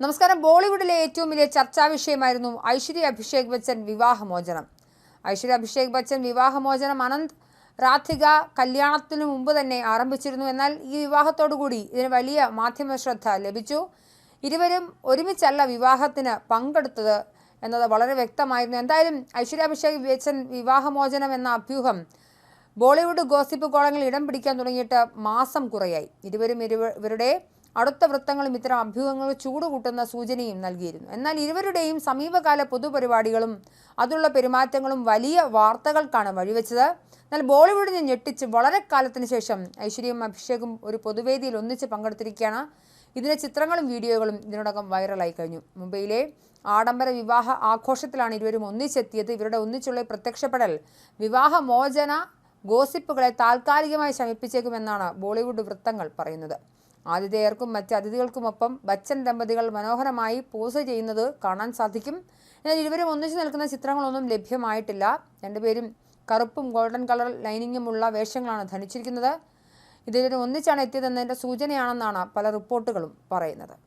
നമസ്കാരം. ബോളിവുഡിലെ ഏറ്റവും വലിയ ചർച്ചാ വിഷയമായിരുന്നു ഐശ്വര്യ അഭിഷേക് ബച്ചൻ വിവാഹമോചനം. ഐശ്വര്യ അഭിഷേക് ബച്ചൻ വിവാഹമോചനം അനന്ത് രാധിക കല്യാണത്തിന് മുമ്പ് തന്നെ ആരംഭിച്ചിരുന്നു. എന്നാൽ ഈ വിവാഹത്തോടുകൂടി ഇതിന് വലിയ മാധ്യമ ശ്രദ്ധ ലഭിച്ചു. ഇരുവരും ഒരുമിച്ചല്ല വിവാഹത്തിന് പങ്കെടുത്തത് എന്നത് വളരെ വ്യക്തമായിരുന്നു. എന്തായാലും ഐശ്വര്യ അഭിഷേക് ബച്ചൻ വിവാഹമോചനം എന്ന അഭ്യൂഹം ബോളിവുഡ് ഗോസിപ്പ് കോളങ്ങളിൽ ഇടം പിടിക്കാൻ തുടങ്ങിയിട്ട് മാസം കുറയായി. ഇരുവരും ഇരുവ- ഇവരുടെ അടുത്ത വൃത്തങ്ങളും ഇത്തരം അഭ്യൂഹങ്ങൾ ചൂടുകൂട്ടുന്ന സൂചനയും നൽകിയിരുന്നു. എന്നാൽ ഇരുവരുടെയും സമീപകാല പൊതുപരിപാടികളും അതുള്ള പെരുമാറ്റങ്ങളും വലിയ വാർത്തകൾക്കാണ് വഴിവെച്ചത്. എന്നാൽ ബോളിവുഡിനെ ഞെട്ടിച്ച് വളരെ കാലത്തിന് ശേഷം ഐശ്വര്യയും അഭിഷേകും ഒരു പൊതുവേദിയിൽ ഒന്നിച്ച് പങ്കെടുത്തിരിക്കുകയാണ്. ഇതിന്റെ ചിത്രങ്ങളും വീഡിയോകളും ഇതിനോടകം വൈറലായി കഴിഞ്ഞു. മുംബൈയിലെ ആഡംബര വിവാഹ ആഘോഷത്തിലാണ് ഇരുവരും ഒന്നിച്ചെത്തിയത്. ഇവരുടെ ഒന്നിച്ചുള്ള പ്രത്യക്ഷപ്പെടൽ വിവാഹ മോചന ഗോസിപ്പുകളെ താൽക്കാലികമായി ശമിപ്പിച്ചേക്കുമെന്നാണ് ബോളിവുഡ് വൃത്തങ്ങൾ പറയുന്നത്. ആതിഥേയർക്കും മറ്റ് അതിഥികൾക്കുമൊപ്പം ബച്ചൻ ദമ്പതികൾ മനോഹരമായി പോസ് ചെയ്യുന്നത് കാണാൻ സാധിക്കും. എന്നാൽ ഇരുവരും ഒന്നിച്ചു നിൽക്കുന്ന ചിത്രങ്ങളൊന്നും ലഭ്യമായിട്ടില്ല. രണ്ടുപേരും കറുപ്പും ഗോൾഡൻ കളർ ലൈനിങ്ങുമുള്ള വേഷങ്ങളാണ് ധരിച്ചിരിക്കുന്നത്. ഇതിൽ ഒന്നിച്ചാണ് എത്തിയതെന്നതിന്റെ സൂചനയാണെന്നാണ് പല റിപ്പോർട്ടുകളും പറയുന്നത്.